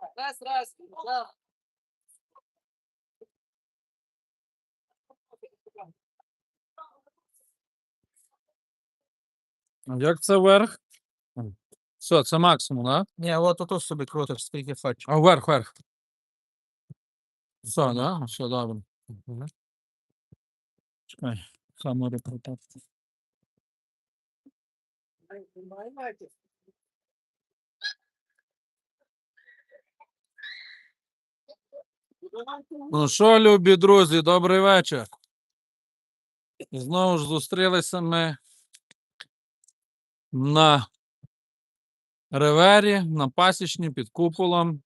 Раз, раз. Да. Як це вверх? Все, це максимум, так? Ні, от ото собі крутиш, скільки хочеш. А вверх, вверх. Все, да? Все добре. Чекай, камеру протати. Ну що, любі друзі, добрий вечір. Знову ж зустрілися ми на ревері, на пасічні під куполом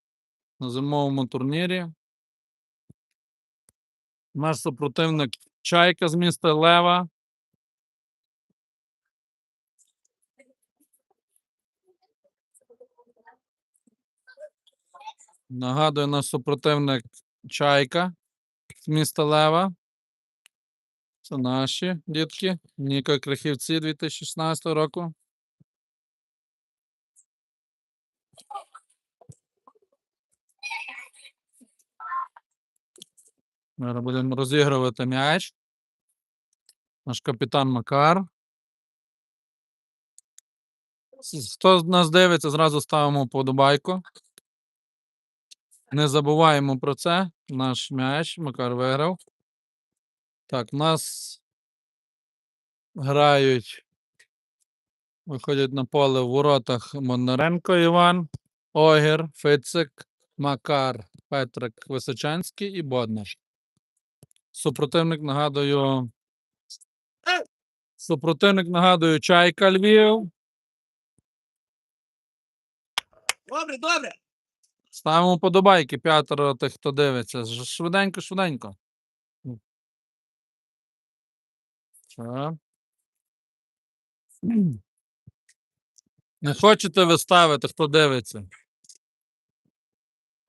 на зимовому турнірі. Наш супротивник Чайка з міста Лева. Нагадую, наш супротивник Чайка з міста Лева. Це наші дітки. Ніка Крихівці 2016 року. Зараз будемо розігрувати м'яч. Наш капітан Макар. Хто нас дивиться, зразу ставимо вподобайку. Не забуваємо про це. Наш м'яч. Макар виграв. Так, нас грають. Виходять на поле в воротах Монаренко Іван, Огір, Фицик, Макар, Петрик Височанський і Боднар. Супротивник нагадую. Супротивник нагадую Чайка Львів. Добре, добре. Ставимо подобайки п'ятеро тих, хто дивиться. Швиденько, швиденько. Так. Не хочете ви ставити, хто дивиться.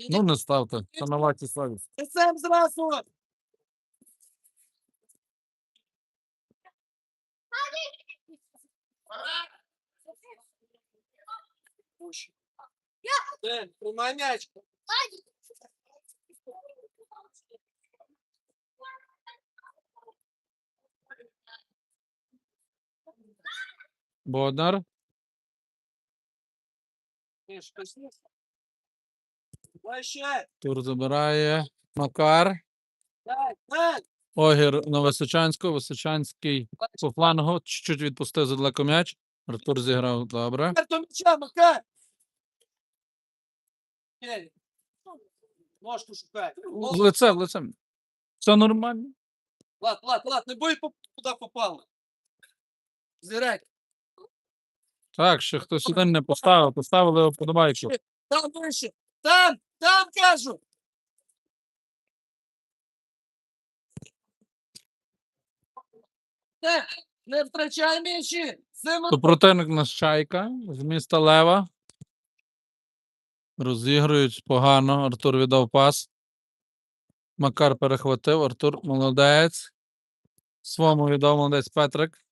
Ну, не ставте. Це на вашій совість. Ти сам зразу. Ден, тримай м'яч. Боднар. Ти ж пішли. Давай ще. Тур забирає. Макар. Огір на Височанську. Височанський по флангу. Чуть-чуть відпустив задалеко м'яч. Артур зіграв добре. Макар, до м'яча, Макар. Окей. Ножку шукай. В лице, в лице. Все нормально. Лад, лад, лад, не бой, куди попало. Зірай. Так, ще хтось один не поставив, поставили вподобайку. Там вище. Там, там кажу. Не, не втрачай м'ячі. Зима. Супротивник наш Чайка з міста Лева. Розігрують погано. Артур віддав пас. Макар перехватив. Артур молодець. Свому віддав молодець Петрик.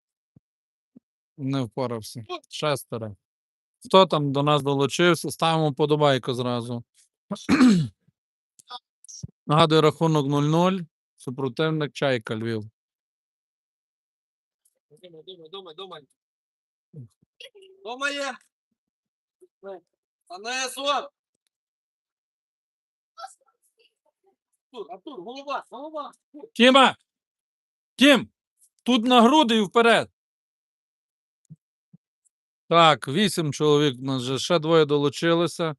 Не впорався. Шестеро. Хто там до нас долучився? Ставимо подобайку зразу. Нагадую, рахунок 0-0. Супротивник Чайка Львів. Думай, думай, думай. Думає. А не. Артур, Артур, голова, голова. Тіма! Тім! Тут на груди і вперед. Так, вісім чоловік. У нас вже ще двоє долучилися.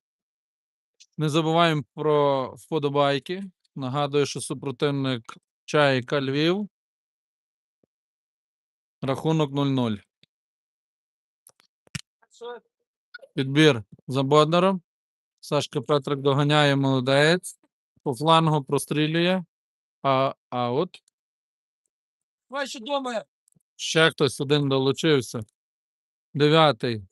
Не забуваємо про вподобайки. Нагадую, що супротивник Чайка Львів. Рахунок 0-0. Підбір за Боднаром. Сашка Петрик доганяє молодець. По флангу прострілює. А, аут. Давай ще думає. Ще хтось один долучився. Дев'ятий.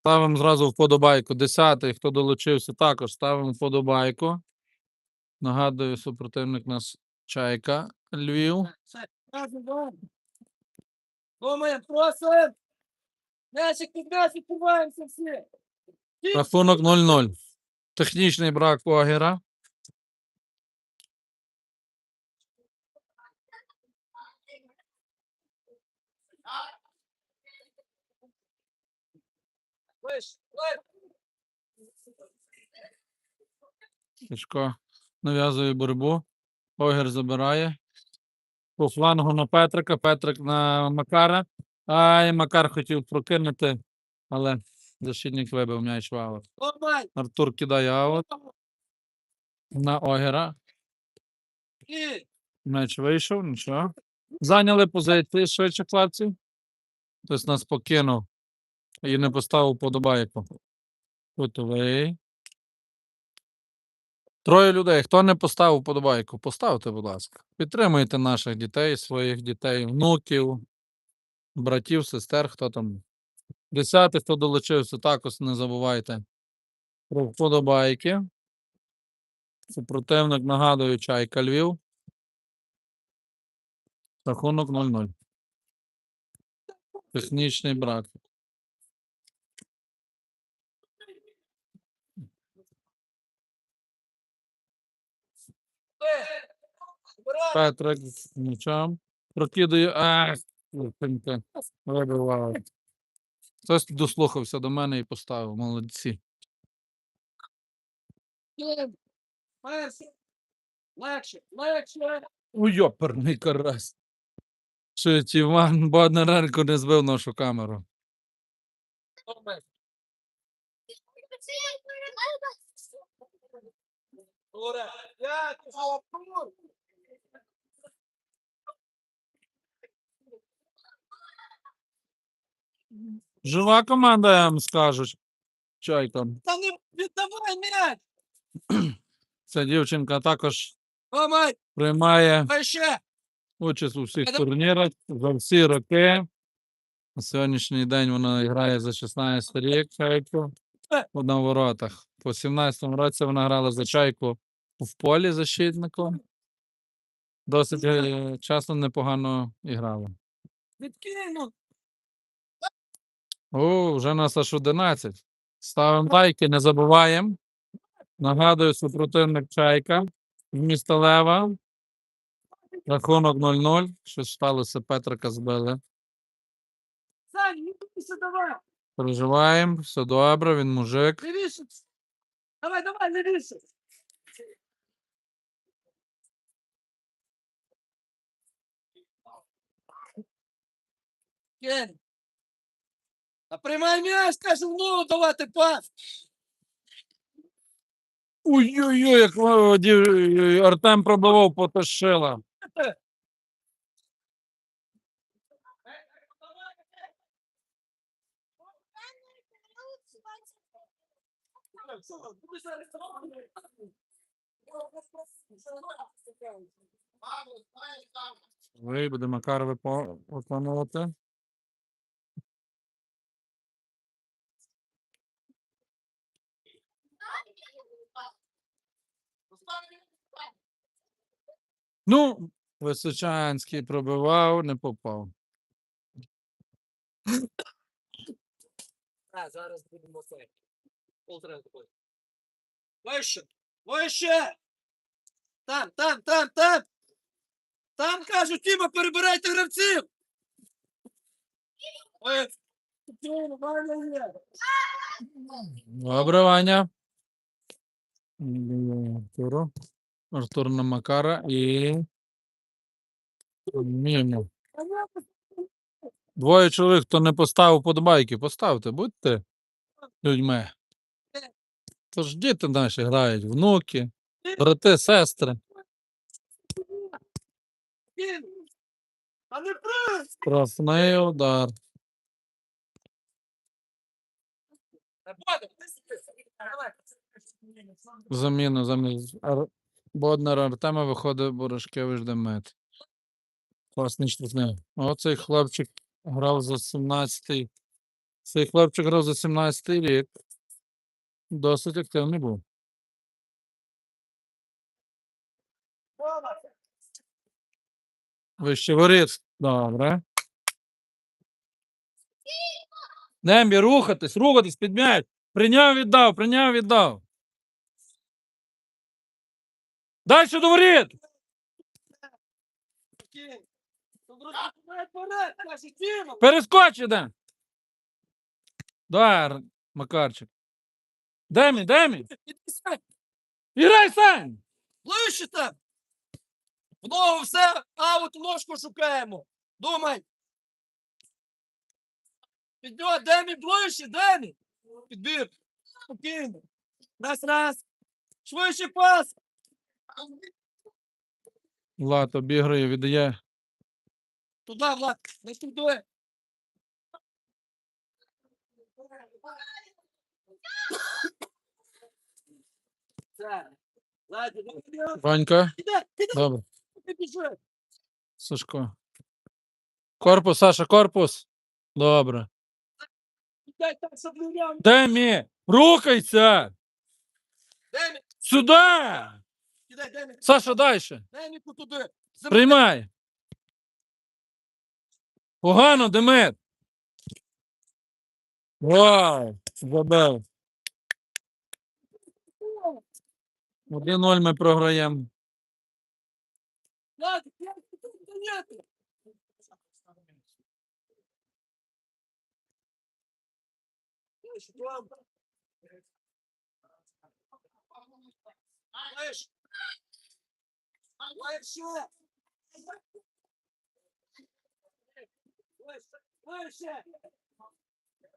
Ставимо зразу вподобайку. Десятий, хто долучився, також ставимо вподобайку. Нагадую, супротивник нас Чайка Львів. Думає, просим. Мячик під м'яч, відкриваємося всі. Рахунок 0-0. Технічний брак Огера. Вище. Нав'язує боротьбу. Огер забирає. По флангу на Петрика, Петрик на Макара. Ай, Макар хотів прокинути, але защитник вибив м'яч в аут. Артур кидає аут на Огера. М'яч вийшов, нічого. Зайняли позиції швидше хлопці. Хтось нас покинув і не поставив подобайку. Готовий. Троє людей. Хто не поставив подобайку, поставте, будь ласка. Підтримуйте наших дітей, своїх дітей, внуків, братів, сестер, хто там. Десятий, хто долучився, також не забувайте про вподобайки. Супротивник, нагадую, чайка Львів. Рахунок 0-0. Технічний брак. Петрик з м'ячем. Прокидує. Ах, Хтось дослухався до мене і поставив. Молодці. Легше, легше. Уйоперний карась. Що ті Іван Боднаренко не збив нашу камеру. Ура. Жива команда, я вам скажу. Чайка. Та не віддавай м'яч. Ця дівчинка також Мамай, приймає вище. участь у всіх турнірах за всі роки. На сьогоднішній день вона грає за 16 рік чайку Е. на воротах. По 17-му році вона грала за чайку в полі защитником. Досить е, часто непогано і грала. Відкину. О, вже нас аж 11. Ставимо лайки, не забуваємо. Нагадую, супротивник Чайка міста Лева. Рахунок 0-0. Щось сталося, Петрика збили. Давай. Переживаємо, все добре, він мужик. Не вішай. Давай, давай, не вішай. Кень. А приймай м'яч, кажу, ну давати пас. Ой-ой-ой, як ді- Артем пробивав потащила. Ви буде Макар випо- виконувати. Ну, Височанський пробивав, не попав. А, зараз будемо це. Полтора такої. Вище! Вище! Там, там, там, там! Там кажуть, Тіма, перебирайте гравців! Ой, Тіма, Ваня є. Добре, Ваня. Артур на Макара і. Мімо. Двоє чоловік, хто не поставив подобайки, поставте, будьте людьми. Тож діти наші грають, внуки, брати, сестри. Штрафний удар. Заміна замість Ар... Боднара Артема виходить Борошкевич Демет. Класний штрафний. Оцей хлопчик грав за 17-й. Цей хлопчик грав за 17-й рік. Досить активний був. Вище воріт. Добре. Нембі, рухатись, рухатись, під м'яч. Прийняв, віддав, прийняв, віддав. Дальше до воріт! Окей. Вперед, вперед, каже, Тіма. Перескоч іде! Да, Р- Макарчик. Демі, Демі! Іди сань, Іграй сам! ближче. В ногу все, а от ложку шукаємо. Думай. Підбір, Демі ближче, Демі. Підбір. Спокійно. Раз, раз. Швидше пас. Влад обіграє, віддає. Туда, Влад, не туди. Ладно, Ванька. Добре. Сашко. Корпус, Саша, корпус. Добре. Демі! Рухайся! Сюди! Саша, дальше. Туди. Приймай. Погано, Демет. Вау! Забив. 1-0 ми програємо. Ладно, я тут стояти. Слышь, Влад. Слышь. Слышь. Слышь, слышь.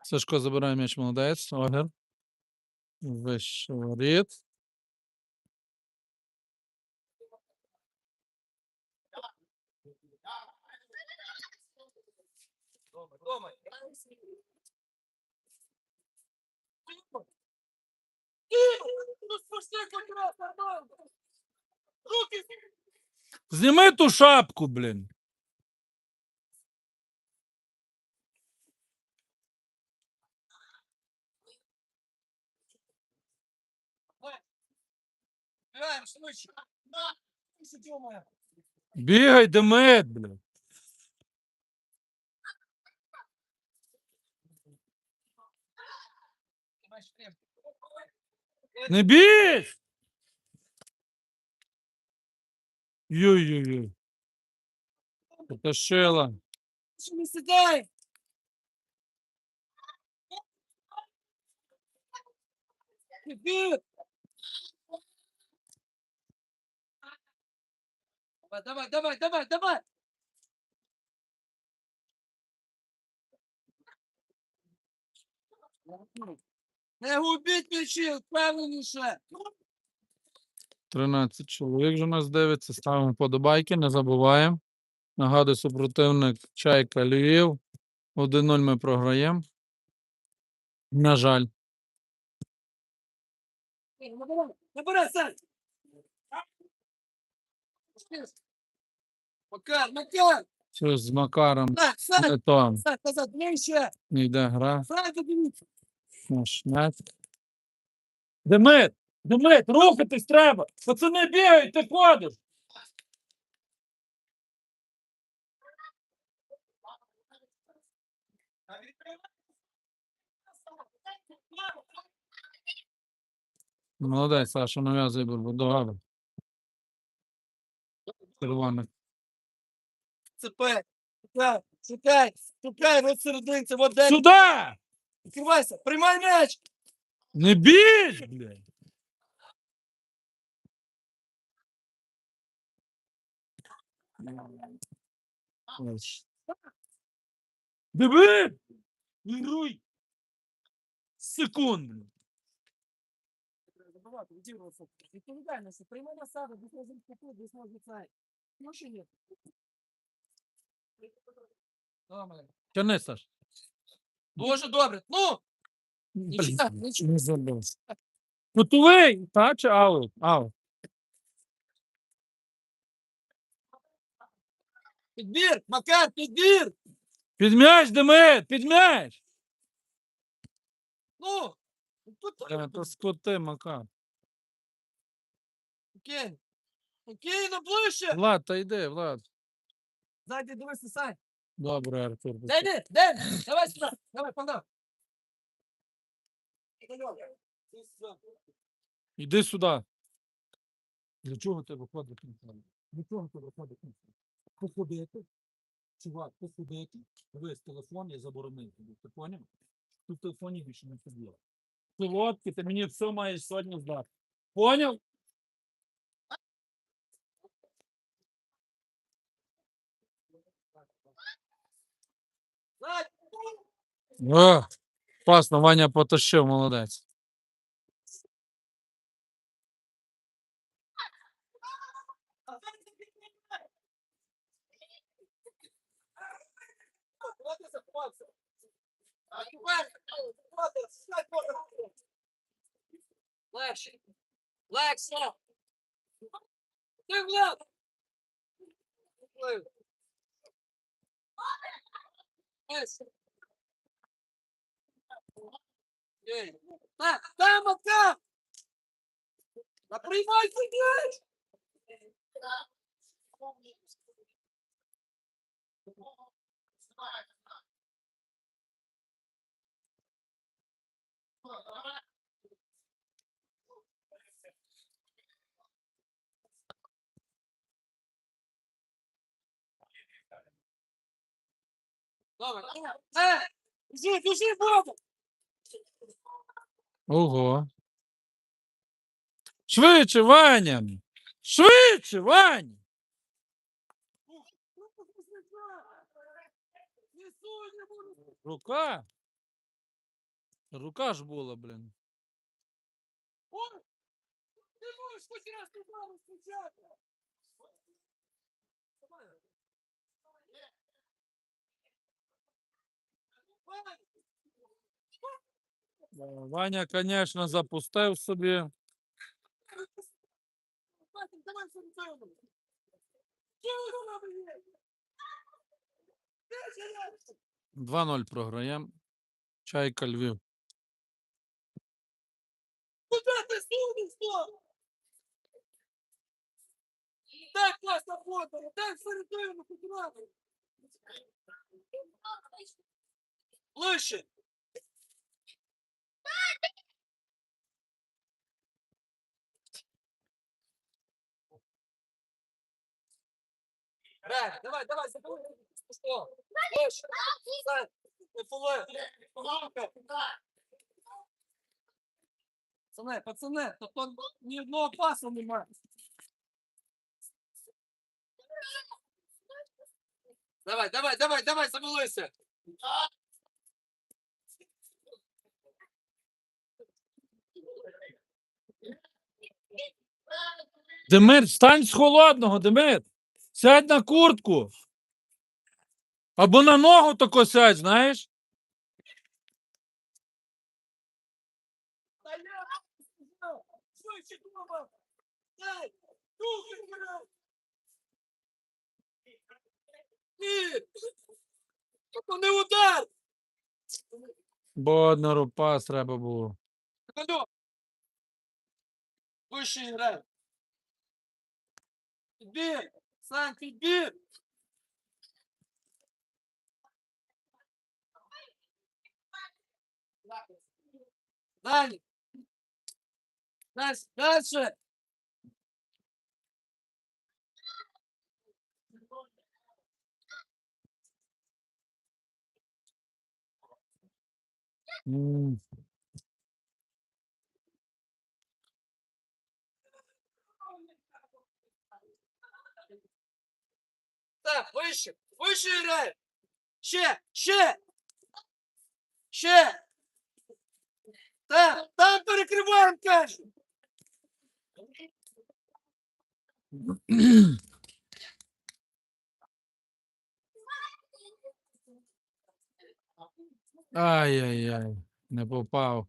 Сашко забирає м'яч, молодець. Огер. Вище воріт. Думай, думай. Тима! Ну спусти хоть раз, нормально. Руки Зніми ту шапку, блін. Играем, швидше. Швидше, Тёма. Бігай, Демет, блін. Давай, шлем. Не бійсь! Йой-йой-йой. Потащила. Що не сідай? Іди. Давай, давай, давай, давай, давай. Не губіть м'ячі, впевненіше. 13 чоловік вже нас дивиться. Ставимо подобайки, не забуваємо. Нагадую, супротивник Чайка Львів. 1-0 ми програємо. На жаль. Макар, Макар. Щось з Макаром. Не йде гра. Сань. Демид! Демид, рухатись треба! Пацани бігають, ти ходиш! Молодець, Саша, нав'язує боротьбу. Добре. Червоний. Цепи. Шукай, шукай, шукай, вот серединці, вот де. Сюди! Відкривайся, приймай м'яч. Не бійсь, блядь! Диви! Вируй! Секунду! Забивати, відігруватися. Відповідальність, приймай на десь можемо купити, десь можемо це. Ну, що? Тяни, Саш. Дуже добре. Ну, нічого, нічого. Готовий? Та чи аут? Аут. Підбір, Макар, підбір. Під м'яч, Демид, під м'яч! Ну, Е, То скоти, Макар. Окей. Окей, ну ближче. Влад, та йди, Влад. Зайди, дивися, Сань. Добре, Артур. Дай, дай, дай. Давай сюди. Давай, погнав. Іди сюди. Для чого ти виходить? Для чого на це? Походити, чувак, походити, весь телефон я заборонив тобі. Ти поняв? Ти в телефоні більше не ходила. Солодкі, ти мені все маєш сьогодні здати. Поняв? О, класно, Ваня потащив, молодець. А тепер, давайте, сядь, може. Легше. Легше. Ти влад. Легше. Легше. Ей, Так, там, отка! Да приймай Е! Ого. Швидше, Ваня! Швидше, Ваня! Рука. Рука ж була, блін. Ой, Ти можеш хоч раз ту праву спочатку. Е, Ваня, звісно, запустив собі. Я? 2-0 програємо. Чайка Львів. Куда ти сунеш то? Так класно фото, так середину. Ближче. Рай, давай, давай, забудь. Что? Фули. Руки. Пацани, пацани, то тут ні одного пасу немає. Давай, давай, давай, давай, забулися. Демир, встань з холодного, Демир. Сядь на куртку. Або на ногу тако сядь, знаєш? Ні, не удар. Бо одна рупас треба було. Алло. Вище грай. Підбір, Сань, підбір. Далі. Дальше, дальше. М, Так, вище, вище грай. Ще, ще. Ще. Так, там перекриваємо, кажу. Ай-яй-яй, не попав.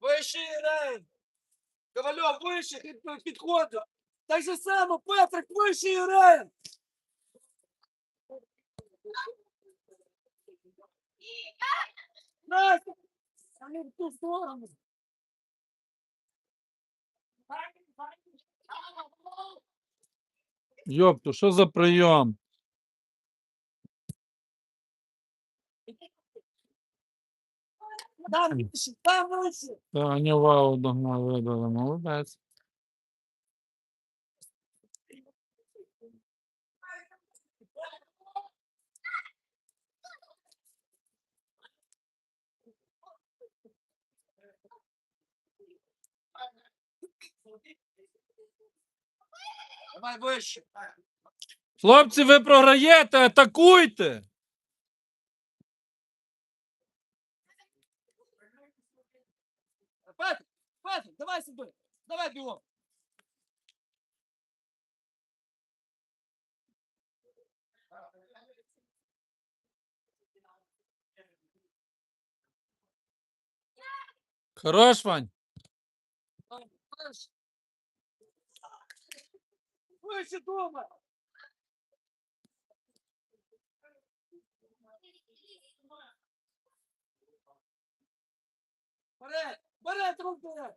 Вище грай. Ковальов, вище під, підходить. Так же само, Петрик, вище грає. Настя, а не в ту сторону. Йопту, що за прийом? Там вище, там вище. Та не вау догнав, видали, молодець. Давай вище. Хлопці, ви програєте, атакуйте! Петр, Петр, давай сюди. Давай бігом. Хорош, Вань. Вище. Вище дома. Вперед, вперед, рук вперед.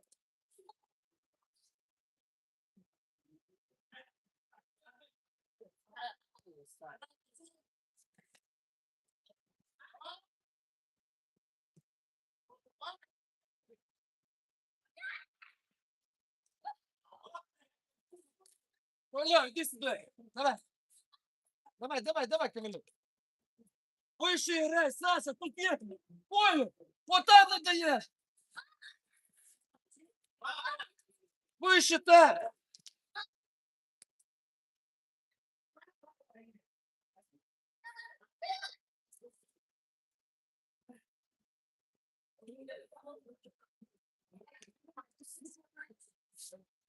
Коля, иди сюда. Давай. Давай, давай, давай, Ковалев. Выше играй, Саша, тут нет. Понял? Вот там надоешь. Выше так.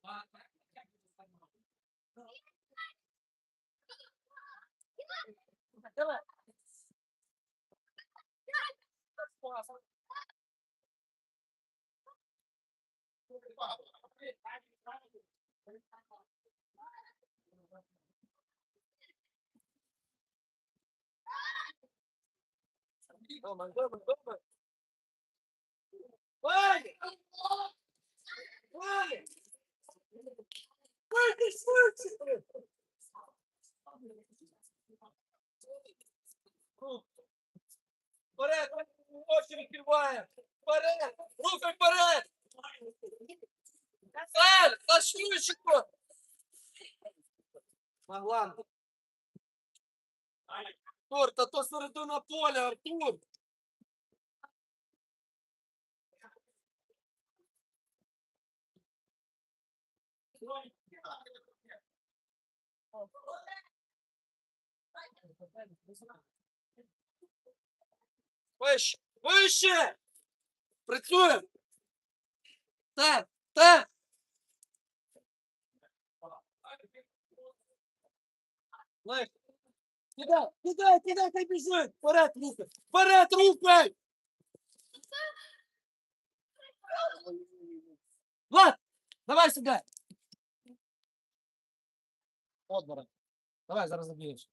Давай. Дома, дома, дома. Ваня! Ваня! Ваня, слышишь? Вперед! Очі відкриваємо! Вперед! Рухай вперед! Сань, на шлючику! Маглан! Артур, та то середина поля, Артур! Вище! Вище! Працюємо! Так, так! Легко. Кидай, кидай, кидай, хай біжить! Вперед, рухай! Вперед, рухай! Влад, давай сюди! От, Давай, зараз заб'єш.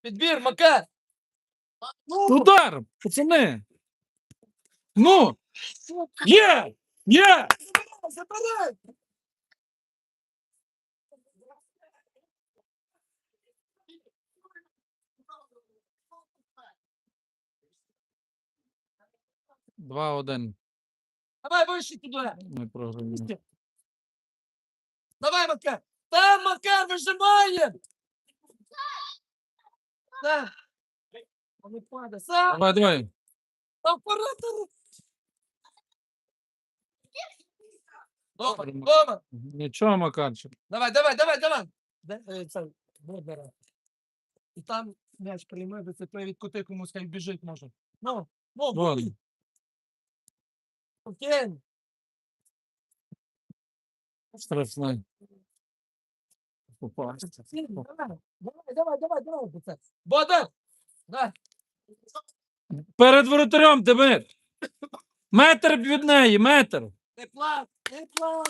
Підбір, Макар! Ну, Удар! Пацани! Ну! Є! Є! забирай! Два-один. Давай вище туди! Ми програємо. Давай, Макар! Там, Макар, вижимає! Так. Не падай, сам! Давай, давай. Там дома! Нічого, Макарчик. Давай, давай, давай, давай! Де, е, це, вот. І там м'яч прийме, це від кути комусь хай біжить може. Ну, ну, Вон. Окей. Штрафний. Попав. Давай, давай, давай, пацан. Давай. Перед воротарем тебе. Метр від неї, метр. Тепла, тепла.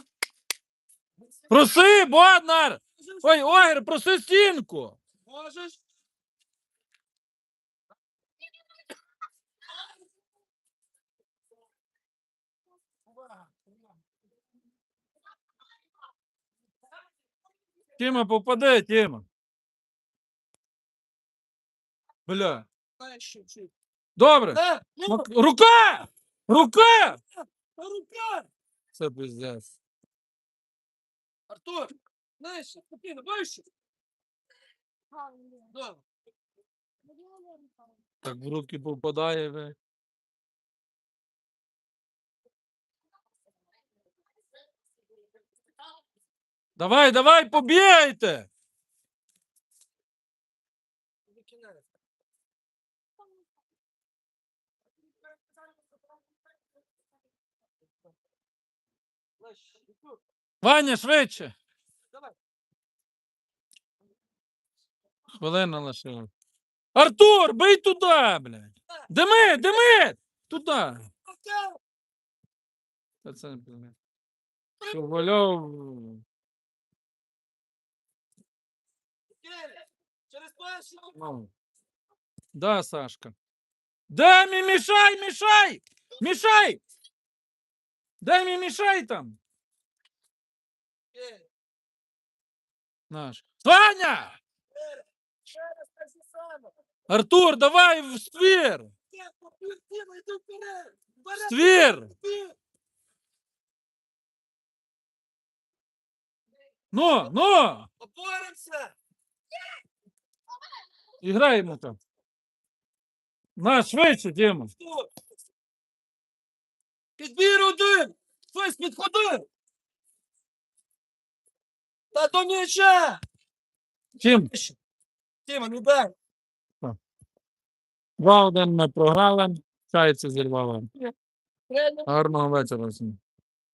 Проси, Боднар! Ой, Огір, проси стінку. Можеш? Тіма, попади, Тіма. Бля. Знаєш? Добре. Ну, Мак- Рука! Рука! рука. Це пиздець. Артур, нижче, спокійно. Да. Так в руки попадає. ви. Давай, давай, Артур, Ваня, швидше! Хвилина лишилась. Артур, бий туди, блядь! Дими, дими! Туди! Це не. Ковальов. Да, Сашка. Дай мені мішай, мішай! Мішай! Дай мені мішай там! Кири, Наш. Ваня! Через те ж саме. Артур, давай в ствір! Ти, Артур, Діма, йди вперед. В Вперед, ствір! ти. Ну, Поборемося. Там. На, швидше, Діма. Підбір один. Хтось підходи. Та до м'яча. Тім, Тіма, не дай. 2-1 ми програли. Чайці зірвали. Гарного вечора всім.